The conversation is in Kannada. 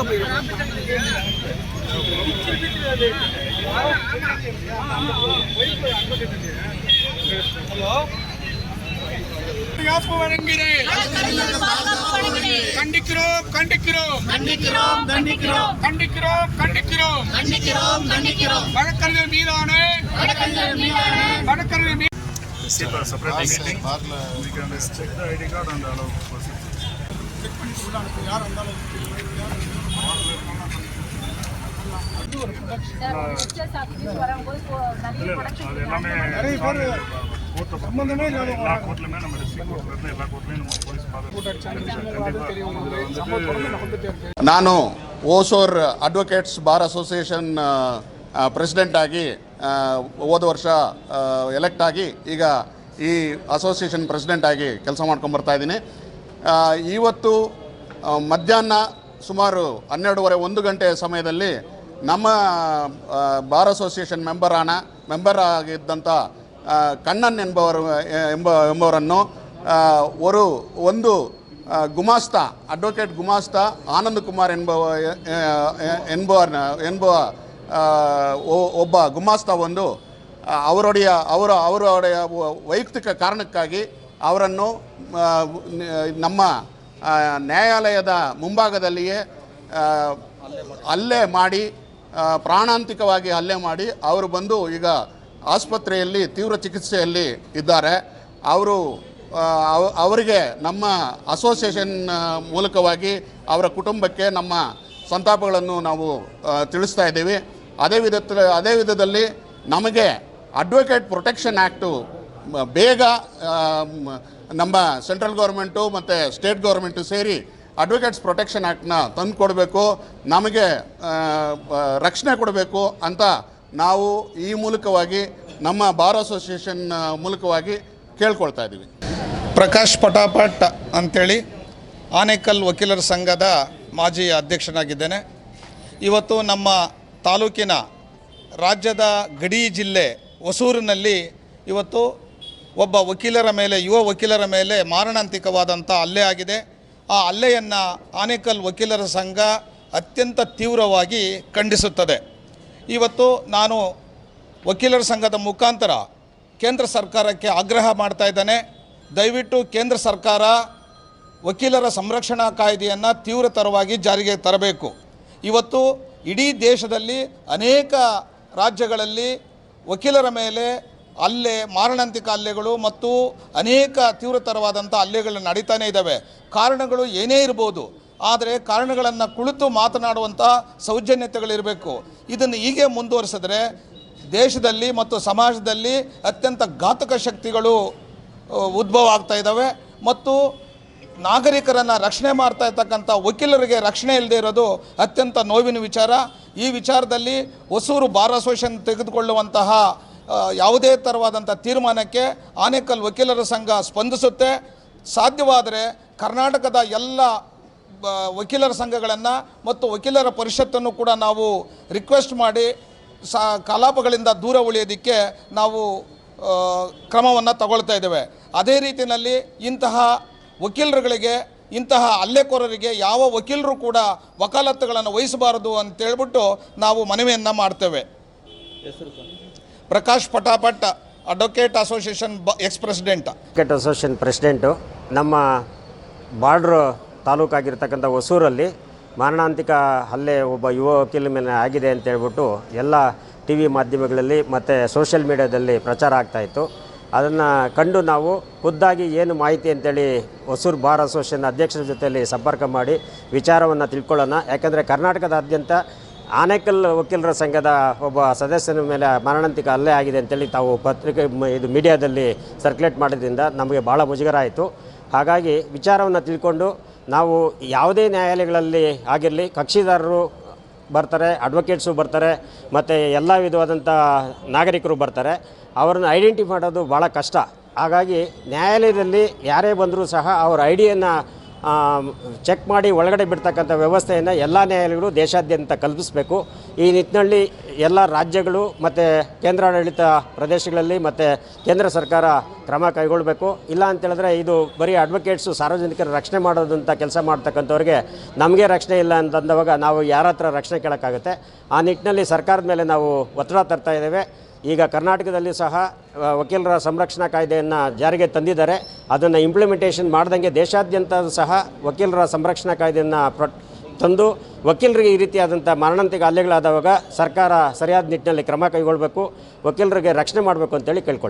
ரூபா போயிடும் ஹலோ பாதுகாப்பு அது எல்லாமே கோர்ட்ல சம்பந்தமே இல்லாத எல்லா கோர்ட்லயுமே நம்ம டிஸ்ட்ரிக்ட் கோர்ட்ல இருந்து எல்லா கோர்ட்லயும் நம்ம போலீஸ் பாதுகாப்பு இதுல வந்துட்டு ನಾನು Hosur advocates bar association president ಆಗಿ ಆ, ಹೋದ ವರ್ಷ ಎಲೆಕ್ಟ್ ಆಗಿ ಈಗ ಈ ಅಸೋಸಿಯೇಷನ್ ಪ್ರೆಸಿಡೆಂಟ್ ಆಗಿ ಕೆಲಸ ಮಾಡ್ಕೊಂಬರ್ತಾ ಇದ್ದೀನಿ ಆ, ಇವತ್ತು ಆ, ಮಧ್ಯಾಹ್ನ ಸುಮಾರು ಹನ್ನೆರಡೂವರೆ ಒಂದು ಗಂಟೆ ಸಮಯದಲ್ಲಿ ನಮ್ಮ ಬಾರ್ ಅಸೋಸಿಯೇಷನ್ ಮೆಂಬರ್ ಆನ, ಮೆಂಬರ್ ಆಗಿದ್ದಂಥ ಕಣ್ಣನ್ ಎಂಬವರು ಎಂಬ, ಎಂಬವರನ್ನು ಅವರು ಒಂದು ಗುಮಾಸ್ತ, ಅಡ್ವೊಕೇಟ್ ಗುಮಾಸ್ತ ಆನಂದ್ ಕುಮಾರ್ ಎಂಬುವ ಎಂಬುವ ಎಂಬುವ ಒಬ್ಬ ಗುಮಾಸ್ತ ಒಂದು ಅವರೊಡೆಯ, ಅವರ, ಅವರೊಡೆಯ ವೈಯಕ್ತಿಕ ಕಾರಣಕ್ಕಾಗಿ ಅವರನ್ನು ನಮ್ಮ ನ್ಯಾಯಾಲಯದ ಮುಂಭಾಗದಲ್ಲಿಯೇ ಅಲ್ಲೇ ಮಾಡಿ ಪ್ರಾಣಾಂತಿಕವಾಗಿ ಹಲ್ಲೆ ಮಾಡಿ ಅವರು ಬಂದು ಈಗ ಆಸ್ಪತ್ರೆಯಲ್ಲಿ ತೀವ್ರ ಚಿಕಿತ್ಸೆಯಲ್ಲಿ ಇದ್ದಾರೆ. ಅವರು ಅವರಿಗೆ ನಮ್ಮ ಅಸೋಸಿಯೇಷನ್ ಮೂಲಕವಾಗಿ ಅವರ ಕುಟುಂಬಕ್ಕೆ ನಮ್ಮ ಸಂತಾಪಗಳನ್ನು ನಾವು ತಿಳಿಸ್ತಾ ಇದ್ದೀವಿ. ಅದೇ ವಿಧ ಅದೇ ವಿಧದಲ್ಲಿ ನಮಗೆ ಅಡ್ವೊಕೇಟ್ ಪ್ರೊಟೆಕ್ಷನ್ ಆ್ಯಕ್ಟು ಬೇಗ ನಮ್ಮ ಸೆಂಟ್ರಲ್ ಗೌರ್ಮೆಂಟು ಮತ್ತು ಸ್ಟೇಟ್ ಗೌರ್ಮೆಂಟು ಸೇರಿ ಅಡ್ವೊಕೇಟ್ಸ್ ಪ್ರೊಟೆಕ್ಷನ್ ಆ್ಯಕ್ಟ್ನ ತಂದು ಕೊಡಬೇಕು, ನಮಗೆ ರಕ್ಷಣೆ ಕೊಡಬೇಕು ಅಂತ ನಾವು ಈ ಮೂಲಕವಾಗಿ, ನಮ್ಮ ಬಾರ್ ಅಸೋಸಿಯೇಷನ್ ಮೂಲಕವಾಗಿ ಕೇಳ್ಕೊಳ್ತಾ ಇದ್ದೀವಿ ಪ್ರಕಾಶ್ ಪಟಾಪಟ್ ಅಂಥೇಳಿ ಆನೇಕಲ್ ವಕೀಲರ ಸಂಘದ ಮಾಜಿ ಅಧ್ಯಕ್ಷನಾಗಿದ್ದೇನೆ. ಇವತ್ತು ನಮ್ಮ ತಾಲೂಕಿನ ರಾಜ್ಯದ ಗಡಿ ಜಿಲ್ಲೆ ಹೊಸೂರಿನಲ್ಲಿ ಇವತ್ತು ಒಬ್ಬ ವಕೀಲರ ಮೇಲೆ, ಯುವ ವಕೀಲರ ಮೇಲೆ ಮಾರಣಾಂತಿಕವಾದಂಥ ಹಲ್ಲೆ ಆಗಿದೆ. ಆ ಹಲ್ಲೆಯನ್ನು ಆನೇಕಲ್ ವಕೀಲರ ಸಂಘ ಅತ್ಯಂತ ತೀವ್ರವಾಗಿ ಖಂಡಿಸುತ್ತದೆ. ಇವತ್ತು ನಾನು ವಕೀಲರ ಸಂಘದ ಮುಖಾಂತರ ಕೇಂದ್ರ ಸರ್ಕಾರಕ್ಕೆ ಆಗ್ರಹ ಮಾಡ್ತಾ ಇದ್ದಾನೆ. ದಯವಿಟ್ಟು ಕೇಂದ್ರ ಸರ್ಕಾರ ವಕೀಲರ ಸಂರಕ್ಷಣಾ ಕಾಯ್ದೆಯನ್ನು ತೀವ್ರತರವಾಗಿ ಜಾರಿಗೆ ತರಬೇಕು. ಇವತ್ತು ಇಡೀ ದೇಶದಲ್ಲಿ ಅನೇಕ ರಾಜ್ಯಗಳಲ್ಲಿ ವಕೀಲರ ಮೇಲೆ ಹಲ್ಲೆ ಮಾರಣಾಂತಿಕ ಅಲ್ಲೆಗಳು ಮತ್ತು ಅನೇಕ ತೀವ್ರತರವಾದಂಥ ಅಲ್ಲೆಗಳು ನಡೀತಾನೇ ಇದ್ದಾವೆ. ಕಾರಣಗಳು ಏನೇ ಇರ್ಬೋದು, ಆದರೆ ಕಾರಣಗಳನ್ನು ಕುಳಿತು ಮಾತನಾಡುವಂಥ ಸೌಜನ್ಯತೆಗಳಿರಬೇಕು. ಇದನ್ನು ಹೀಗೆ ಮುಂದುವರಿಸಿದ್ರೆ ದೇಶದಲ್ಲಿ ಮತ್ತು ಸಮಾಜದಲ್ಲಿ ಅತ್ಯಂತ ಘಾತಕ ಶಕ್ತಿಗಳು ಉದ್ಭವ ಆಗ್ತಾ ಇದ್ದಾವೆ ಮತ್ತು ನಾಗರಿಕರನ್ನು ರಕ್ಷಣೆ ಮಾಡ್ತಾ ಇರ್ತಕ್ಕಂಥ ವಕೀಲರಿಗೆ ರಕ್ಷಣೆ ಇಲ್ಲದೆ ಇರೋದು ಅತ್ಯಂತ ನೋವಿನ ವಿಚಾರ. ಈ ವಿಚಾರದಲ್ಲಿ ಹೊಸೂರು ಬಾರ್ ಅಸೋಸಿಯೇಷನ್ ತೆಗೆದುಕೊಳ್ಳುವಂತಹ ಯಾವುದೇ ಥರವಾದಂಥ ತೀರ್ಮಾನಕ್ಕೆ ಆನೇಕಲ್ ವಕೀಲರ ಸಂಘ ಸ್ಪಂದಿಸುತ್ತೆ. ಸಾಧ್ಯವಾದರೆ ಕರ್ನಾಟಕದ ಎಲ್ಲ ವಕೀಲರ ಸಂಘಗಳನ್ನು ಮತ್ತು ವಕೀಲರ ಪರಿಷತ್ತನ್ನು ಕೂಡ ನಾವು ರಿಕ್ವೆಸ್ಟ್ ಮಾಡಿ, ಸಾ, ಕಲಾಪಗಳಿಂದ ದೂರ ಉಳಿಯೋದಕ್ಕೆ ನಾವು ಕ್ರಮವನ್ನು ತಗೊಳ್ತಾ ಇದ್ದೇವೆ. ಅದೇ ರೀತಿಯಲ್ಲಿ ಇಂತಹ ವಕೀಲರುಗಳಿಗೆ, ಇಂತಹ ಹಲ್ಲೆಕೋರರಿಗೆ ಯಾವ ವಕೀಲರು ಕೂಡ ವಕಾಲತ್ತುಗಳನ್ನು ವಹಿಸಬಾರದು ಅಂತೇಳ್ಬಿಟ್ಟು ನಾವು ಮನವಿಯನ್ನು ಮಾಡ್ತೇವೆ. Prakash Patapat advocate association ex president advocate association president ನಮ್ಮ ಬಾರ್ಡ್ರ್ ತಾಲೂಕಾಗಿರ್ತಕ್ಕಂಥ ಹೊಸೂರಲ್ಲಿ ಮಾರಣಾಂತಿಕ ಹಲ್ಲೆ ಒಬ್ಬ ಯುವ ವಕೀಲ ಮೇಲೆ ಆಗಿದೆ ಅಂತ ಹೇಳ್ಬಿಟ್ಟು ಎಲ್ಲ ಟಿ ವಿ ಮಾಧ್ಯಮಗಳಲ್ಲಿ ಮತ್ತು ಸೋಷಿಯಲ್ ಮೀಡ್ಯಾದಲ್ಲಿ ಪ್ರಚಾರ ಆಗ್ತಾಯಿತ್ತು ಅದನ್ನು ಕಂಡು ನಾವು ಖುದ್ದಾಗಿ ಏನು ಮಾಹಿತಿ ಅಂತೇಳಿ ಹೊಸೂರು ಬಾರ್ ಅಸೋಸಿಯೇಷನ್ ಅಧ್ಯಕ್ಷರ ಜೊತೆಯಲ್ಲಿ ಸಂಪರ್ಕ ಮಾಡಿ ವಿಚಾರವನ್ನು ತಿಳ್ಕೊಳ್ಳೋಣ. ಯಾಕೆಂದರೆ ಕರ್ನಾಟಕದಾದ್ಯಂತ ಆನೇಕಲ್ ವಕೀಲರ ಸಂಘದ ಒಬ್ಬ ಸದಸ್ಯನ ಮೇಲೆ ಮರಣಾಂತಿಕ ಹಲ್ಲೆ ಆಗಿದೆ ಅಂತೇಳಿ ತಾವು ಪತ್ರಿಕೆ ಇದು ಮೀಡಿಯಾದಲ್ಲಿ ಸರ್ಕ್ಯುಲೇಟ್ ಮಾಡಿದ್ರಿಂದ ನಮಗೆ ಭಾಳ ಮುಜುಗರ ಆಯಿತು. ಹಾಗಾಗಿ ವಿಚಾರವನ್ನು ತಿಳ್ಕೊಂಡು ನಾವು ಯಾವುದೇ ನ್ಯಾಯಾಲಯಗಳಲ್ಲಿ ಆಗಿರಲಿ, ಕಕ್ಷಿದಾರರು ಬರ್ತಾರೆ ಅಡ್ವೊಕೇಟ್ಸು ಬರ್ತಾರೆ, ಮತ್ತು ಎಲ್ಲ ವಿಧವಾದಂಥ ನಾಗರಿಕರು ಬರ್ತಾರೆ, ಅವರನ್ನು ಐಡೆಂಟಿಫೈ ಮಾಡೋದು ಭಾಳ ಕಷ್ಟ. ಹಾಗಾಗಿ ನ್ಯಾಯಾಲಯದಲ್ಲಿ ಯಾರೇ ಬಂದರೂ ಸಹ ಅವರ ಐ ಡಿಯನ್ನು ಚೆಕ್ ಮಾಡಿ ಒಳಗಡೆ ಬಿಡ್ತಕ್ಕಂಥ ವ್ಯವಸ್ಥೆಯನ್ನು ಎಲ್ಲ ನ್ಯಾಯಾಲಯಗಳು ದೇಶಾದ್ಯಂತ ಕಲ್ಪಿಸಬೇಕು. ಈ ನಿಟ್ಟಿನಲ್ಲಿ ಎಲ್ಲ ರಾಜ್ಯಗಳು ಮತ್ತು ಕೇಂದ್ರಾಡಳಿತ ಪ್ರದೇಶಗಳಲ್ಲಿ ಮತ್ತು ಕೇಂದ್ರ ಸರ್ಕಾರ ಕ್ರಮ ಕೈಗೊಳ್ಳಬೇಕು ಇಲ್ಲ ಅಂತೇಳಿದ್ರೆ ಇದು ಬರೀ ಅಡ್ವೊಕೇಟ್ಸು ಸಾರ್ವಜನಿಕರ ರಕ್ಷಣೆ ಮಾಡೋದಂಥ ಕೆಲಸ ಮಾಡ್ತಕ್ಕಂಥವ್ರಿಗೆ ನಮಗೆ ರಕ್ಷಣೆ ಇಲ್ಲ ಅಂತಂದವಾಗ ನಾವು ಯಾರ ಹತ್ರ ರಕ್ಷಣೆ ಕೇಳೋಕ್ಕಾಗುತ್ತೆ. ಆ ನಿಟ್ಟಿನಲ್ಲಿ ಸರ್ಕಾರದ ಮೇಲೆ ನಾವು ಒತ್ತಡ ತರ್ತಾ ಇದ್ದೇವೆ. ಈಗ ಕರ್ನಾಟಕದಲ್ಲಿ ಸಹ ವಕೀಲರ ಸಂರಕ್ಷಣಾ ಕಾಯ್ದೆಯನ್ನು ಜಾರಿಗೆ ತಂದಿದ್ದಾರೆ. ಅದನ್ನು ಇಂಪ್ಲಿಮೆಂಟೇಷನ್ ಮಾಡ್ದಂಗೆ ದೇಶಾದ್ಯಂತ ಸಹ ವಕೀಲರ ಸಂರಕ್ಷಣಾ ಕಾಯ್ದೆಯನ್ನು ಪ್ರ, ತಂದು ವಕೀಲರಿಗೆ ಈ ರೀತಿಯಾದಂಥ ಮರಣಾಂತಿಕ ಹಲ್ಲೆಗಳಾದವಾಗ ಸರ್ಕಾರ ಸರಿಯಾದ ನಿಟ್ಟಿನಲ್ಲಿ ಕ್ರಮ ಕೈಗೊಳ್ಳಬೇಕು ವಕೀಲರಿಗೆ ರಕ್ಷಣೆ ಮಾಡಬೇಕು ಅಂತೇಳಿ ಕೇಳ್ಕೊಳ್ತೀವಿ.